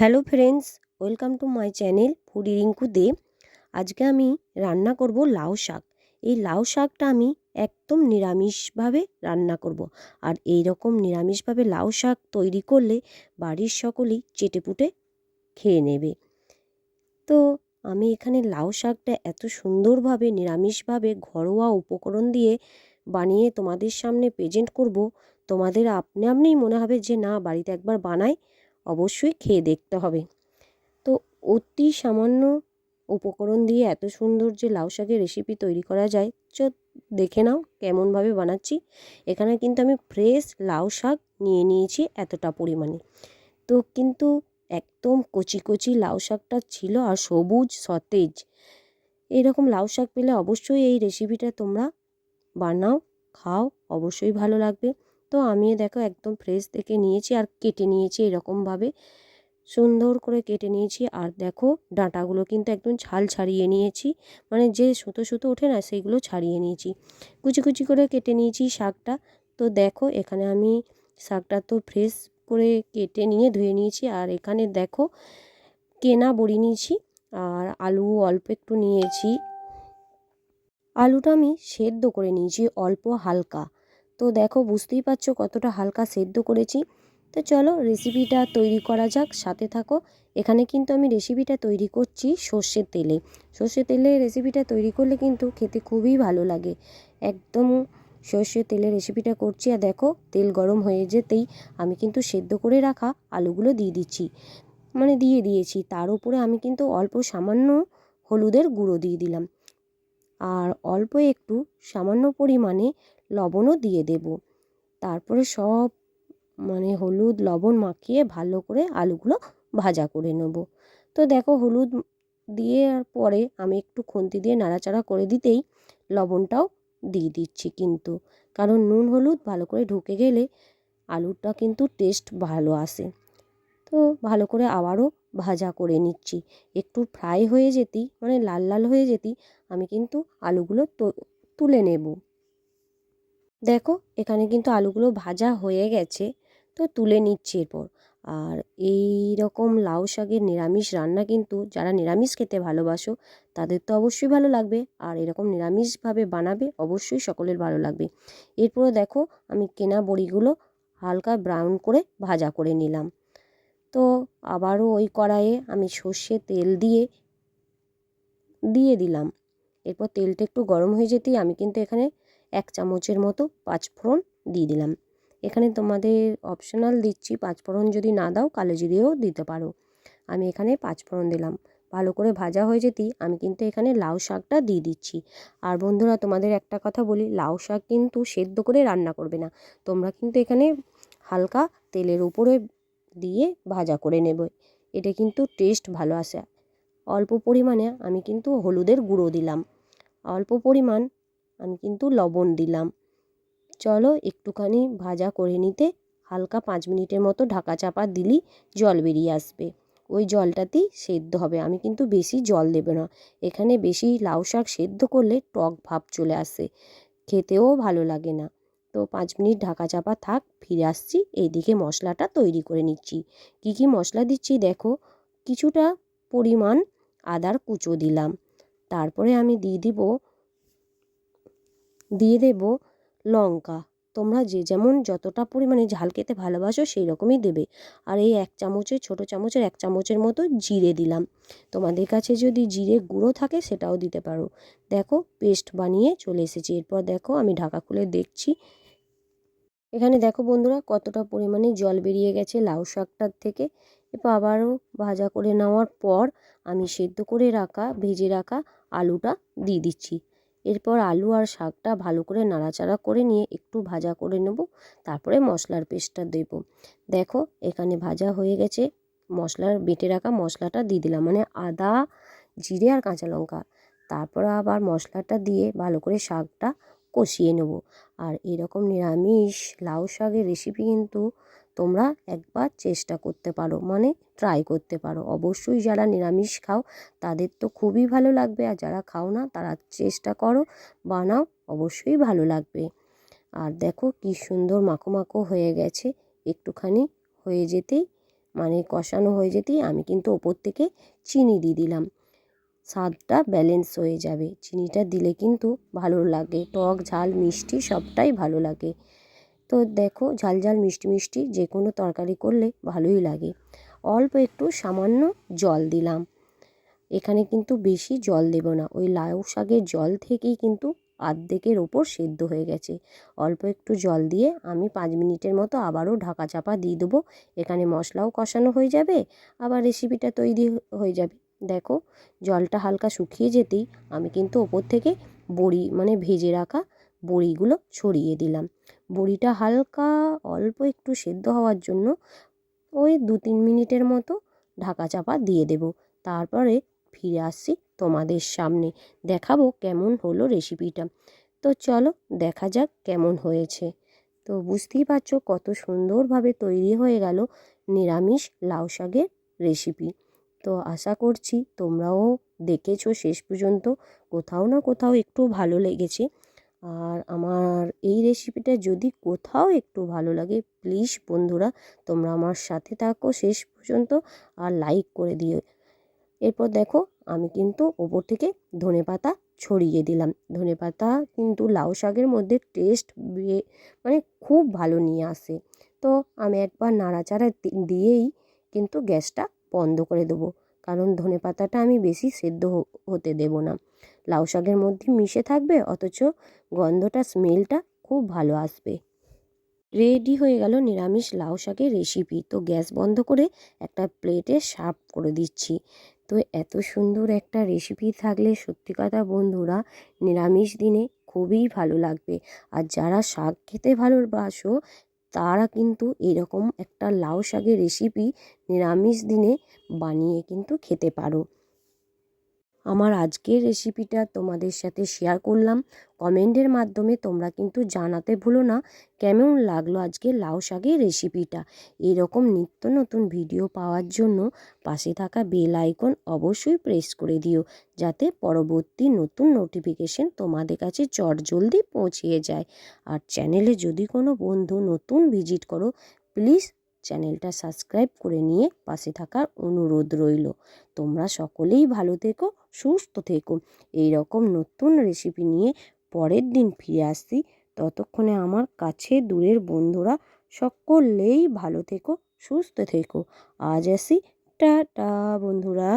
Hello friends, welcome to my channel foodie Rinku De. আজকে আমি রান্না করব লাউ শাক। এই লাউ শাকটা আমি একদম নিরামিষভাবে রান্না করব। আর এই রকম নিরামিষভাবে লাউ শাক তৈরি করলে বাড়ির সকলেই চেটেপুটে খেয়ে নেবে। তো আমি এখানে লাউ শাকটা এত সুন্দরভাবে নিরামিষভাবে ঘরোয়া উপকরণ দিয়ে বানিয়ে তোমাদের সামনে প্রেজেন্ট করব। তোমাদের আপনি আপনিই মনে হবে যে না, বাড়িতে একবার বানাই। অবশ্যই খেয়ে দেখতে হবে। তো অতি সামান্য উপকরণ দিয়ে এত সুন্দর যে লাউ শাকের রেসিপি তৈরি করা যায়, চ দেখে নাও কেমনভাবে বানাচ্ছি। এখানে কিন্তু আমি ফ্রেশ লাউ শাক নিয়ে নিয়েছি এতটা পরিমাণে। তো কিন্তু একদম কচি কচি লাউ শাকটা ছিল আর সবুজ সতেজ। এরকম লাউ শাক পেলে অবশ্যই এই রেসিপিটা তোমরা বানাও, খাও, অবশ্যই ভালো লাগবে। তো আমি দেখো একদম ফ্রেশ থেকে নিয়েছি আর কেটে নিয়েছি এরকমভাবে। সুন্দর করে কেটে নিয়েছি আর দেখো ডাঁটাগুলো কিন্তু একদম ছাল ছাড়িয়ে নিয়েছি। মানে যে সুতো সুতো ওঠে না সেইগুলো ছাড়িয়ে নিয়েছি। কুচি কুচি করে কেটে নিয়েছি শাকটা। তো দেখো এখানে আমি শাকটা তো ফ্রেশ করে কেটে নিয়ে ধুয়ে নিয়েছি আর এখানে দেখো কেনা বড়ি নিয়েছি আর আলু অল্প একটু নিয়েছি। আলুটা আমি সেদ্ধ করে নিয়েছি অল্প হালকা। তো দেখো বুঝতেই পারছ কতটা হালকা সেদ্ধ করেছি। তো চলো রেসিপিটা তৈরি করা যাক, সাথে থাকো। এখানে কিন্তু আমি রেসিপিটা তৈরি করছি সর্ষের তেলে। সর্ষের তেলে রেসিপিটা তৈরি করলে কিন্তু খেতে খুবই ভালো লাগে। একদম সর্ষের তেলে রেসিপিটা করছি আর দেখো তেল গরম হয়ে যেতেই আমি কিন্তু সেদ্ধ করে রাখা আলুগুলো দিয়ে দিচ্ছি। মানে দিয়ে দিয়েছি, তার উপরে আমি কিন্তু অল্প সামান্য হলুদের গুঁড়ো দিয়ে দিলাম। আর অল্প একটু সামান্য পরিমাণে লবণও দিয়ে দেব। তারপরে সব মানে হলুদ, লবণ মাখিয়ে ভালো করে আলুগুলো ভাজা করে নেব। তো দেখো হলুদ দিয়ে পরে আমি একটু খুন্তি দিয়ে নাড়াচাড়া করে দিতেই লবণটাও দিয়ে দিচ্ছি কিন্তু। কারণ নুন, হলুদ ভালো করে ঢুকে গেলে আলুটা কিন্তু টেস্ট ভালো আসে। তো ভালো করে আবারও ভাজা করে নিচ্ছি। একটু ফ্রাই হয়ে যেতেই মানে লাল লাল হয়ে যেতেই আমি কিন্তু আলুগুলো তুলে নেব। দেখো, এখানে কিন্তু আলুগুলো ভাজা হয়ে গেছে, তো তুলে নিচ্ছি এরপর। আর এই রকম লাউ শাকের নিরামিষ রান্না কিন্তু যারা নিরামিষ খেতে ভালোবাসো, তাদের তো অবশ্যই ভালো লাগবে। আর এরকম নিরামিষভাবে বানাবে অবশ্যই সকলের ভালো লাগবে। এরপর দেখো, আমি কেনা বড়িগুলো হালকা ব্রাউন করে ভাজা করে নিলাম। তো আবারও ওই কড়াইয়ে আমি সর্ষে তেল দিয়ে দিয়ে দিলাম। এরপর তেলটা একটু গরম হয়ে যেতেই আমি কিন্তু এখানে এক চামচের মতো পাঁচফোড়ন দিয়ে দিলাম। এখানে তোমাদের অপশনাল দিচ্ছি, পাঁচফোড়ন যদি না দাও কালো জিরেও দিতে পারো। আমি এখানে পাঁচফোড়ন দিলাম। ভালো করে ভাজা হয়ে যেতেই আমি কিন্তু এখানে লাউ শাকটা দিয়ে দিচ্ছি। আর বন্ধুরা, তোমাদের একটা কথা বলি, লাউ শাক কিন্তু সেদ্ধ করে রান্না করবে না। তোমরা কিন্তু এখানে হালকা তেলের উপরে দিয়ে ভাজা করে নেবে। এটা কিন্তু টেস্ট ভালো আসে। অল্প পরিমাণে আমি কিন্তু হলুদের গুঁড়ো দিলাম। অল্প পরিমাণ আমি কিন্তু লবণ দিলাম। চলো একটুখানি ভাজা করে নিতে হালকা পাঁচ মিনিটের মতো ঢাকা চাপা দিলেই জল বেরিয়ে আসবে। ওই জলটাতেই সেদ্ধ হবে। আমি কিন্তু বেশি জল দেব না। এখানে বেশি লাউ শাক সেদ্ধ করলে টক ভাব চলে আসে। খেতেও ভালো লাগে না। তো পাঁচ মিনিট ঢাকা চাপা থাক, ফিরে আসছি। এইদিকে মশলাটা তৈরি করে নিচ্ছি। কি কি মশলা দিচ্ছি দেখো? কিছুটা পরিমাণ আদার কুচো দিলাম। তারপরে আমি দিয়ে দিব দিয়ে দেব লঙ্কা। তোমরা যে যেমন যতটা পরিমাণে ঝাল খেতে ভালোবাসো সেই রকমই দেবে। আর এই এক চামচের, ছোটো চামচের, এক চামচের মতো জিরে দিলাম। তোমাদের কাছে যদি জিরে গুঁড়ো থাকে সেটাও দিতে পারো। দেখো, পেস্ট বানিয়ে চলে এসেছি। এরপর দেখো, আমি ঢাকা খুলে দেখছি। এখানে দেখো বন্ধুরা, কতটা পরিমাণে জল বেরিয়ে গেছে লাউ শাকটার থেকে। এরপর আবারও ভাজা করে নেওয়ার পর আমি সেদ্ধ করে রাখা, ভেজে রাখা আলুটা দিয়ে দিচ্ছি। এরপর আলু আর শাকটা ভালো করে নাড়াচাড়া করে নিয়ে একটু ভাজা করে নেব, তারপরে মশলার পেস্টটা দেব। দেখো, এখানে ভাজা হয়ে গেছে। মশলার, বেটে রাখা মশলাটা দিয়ে দিলাম মানে আদা, জিরে আর কাঁচা লঙ্কা। তারপর আবার মশলাটা দিয়ে ভালো করে শাকটা কষিয়ে নেব। আর এরকম নিরামিষ লাউ শাকের রেসিপি কিন্তু তোমরা একবার চেষ্টা করতে পারো মানে ট্রাই করতে পারো। অবশ্যই যারা নিরামিষ খাও, তাদের তো খুবই ভালো লাগবে, আর যারা খাও না, তারা চেষ্টা করো, বানাও, অবশ্যই ভালো লাগবে। আর দেখো কি সুন্দর মাখো মাখো হয়ে গেছে, একটুখানি হয়ে যেতেই মানে কষানো হয়ে যেতেই আমি কিন্তু ওপর থেকে চিনি দিয়ে দিলাম। স্বাদটা ব্যালেন্স হয়ে যাবে, চিনিটা দিলে কিন্তু ভালো লাগে, টক, ঝাল, মিষ্টি সবটাই ভালো লাগে। তো দেখো ঝাল ঝাল মিষ্টি মিষ্টি যে কোনো তরকারি করলে ভালোই লাগে। অল্প একটু সামান্য জল দিলাম। এখানে কিন্তু বেশি জল দেব না। ওই লাউ শাকের জল থেকেই কিন্তু আর্ধেকের ওপর সেদ্ধ হয়ে গেছে। অল্প একটু জল দিয়ে আমি পাঁচ মিনিটের মতো আবারও ঢাকা চাপা দিয়ে দেবো। এখানে মশলাও কষানো হয়ে যাবে, আবার রেসিপিটা তৈরি হয়ে যাবে। দেখো জলটা হালকা শুকিয়ে যেতেই আমি কিন্তু ওপর থেকে বড়ি মানে ভেজে রাখা বড়িগুলো ছড়িয়ে দিলাম। বড়িটা হালকা, অল্প একটু সেদ্ধ হওয়ার জন্য ওই দু তিন মিনিটের মতো ঢাকা চাপা দিয়ে দেব। তারপরে ফিরে আসছি তোমাদের সামনে। দেখাবো কেমন হলো রেসিপিটা তো চলো দেখা যাক কেমন হয়েছে। তো বুঝতেই পারছ কত সুন্দরভাবে তৈরি হয়ে গেল নিরামিষ লাউ শাকের রেসিপি তো আশা করছি তোমরাও দেখেছ শেষ পর্যন্ত। কোথাও না কোথাও একটু ভালো লেগেছে। আর আমার এই রেসিপিটা যদি কোথাও একটু ভালো লাগে প্লিজ বন্ধুরা, তোমরা আমার সাথে থাকো শেষ পর্যন্ত আর লাইক করে দিও। এরপর দেখো, আমি কিন্তু ওপর থেকে ধনে পাতা ছড়িয়ে দিলাম। ধনে পাতা কিন্তু লাউ শাকের মধ্যে টেস্ট মানে খুব ভালো নিয়ে আসে। তো আমি একবার নাড়াচাড়া দিয়েই কিন্তু গ্যাসটা বন্ধ করে দেবো। কারণ ধনে পাতাটা আমি বেশি সেদ্ধ হতে দেব না। লাউ শাকের মধ্যে মিশে থাকবে, অথচ গন্ধটা, স্মেলটা খুব ভালো আসবে। রেডি হয়ে গেল নিরামিষ লাউ শাকের রেসিপি তো গ্যাস বন্ধ করে একটা প্লেটে সার্ভ করে দিচ্ছি। তো এত সুন্দর একটা রেসিপি থাকলে সত্যি কথা বন্ধুরা, নিরামিষ দিনে খুবই ভালো লাগবে। আর যারা শাক খেতে ভালোবাসো, তারা কিন্তু এরকম একটা লাউ শাকের রেসিপি নিরামিষ দিনে বানিয়ে কিন্তু খেতে পারো। আমার আজকের রেসিপিটা তোমাদের সাথে শেয়ার করলাম। কমেন্টের মাধ্যমে তোমরা কিন্তু জানাতে ভুলো না, কেমন লাগল আজকে লাউ শাকের রেসিপিটা এরকম নিত্য নতুন ভিডিও পাওয়ার জন্য পাশে থাকা বেল আইকন অবশ্যই প্রেস করে দিও, যাতে পরবর্তী নতুন নোটিফিকেশন তোমাদের কাছে চটজলদি পৌঁছিয়ে যায়। আর চ্যানেলে যদি কোনো বন্ধু নতুন ভিজিট করো প্লিজ চ্যানেলটা সাবস্ক্রাইব করে নিয়ে পাশে থাকার অনুরোধ রইল। তোমরা সকলেই ভালো থেকো, সুস্থ থেকো। এই রকম নতুন রেসিপি নিয়ে পরের দিন ফিরে আসছি। ততক্ষণে আমার কাছে দূরের বন্ধুরা সকলেই ভালো থেকো, সুস্থ থেকো। আজ আসি। টাটা বন্ধুরা।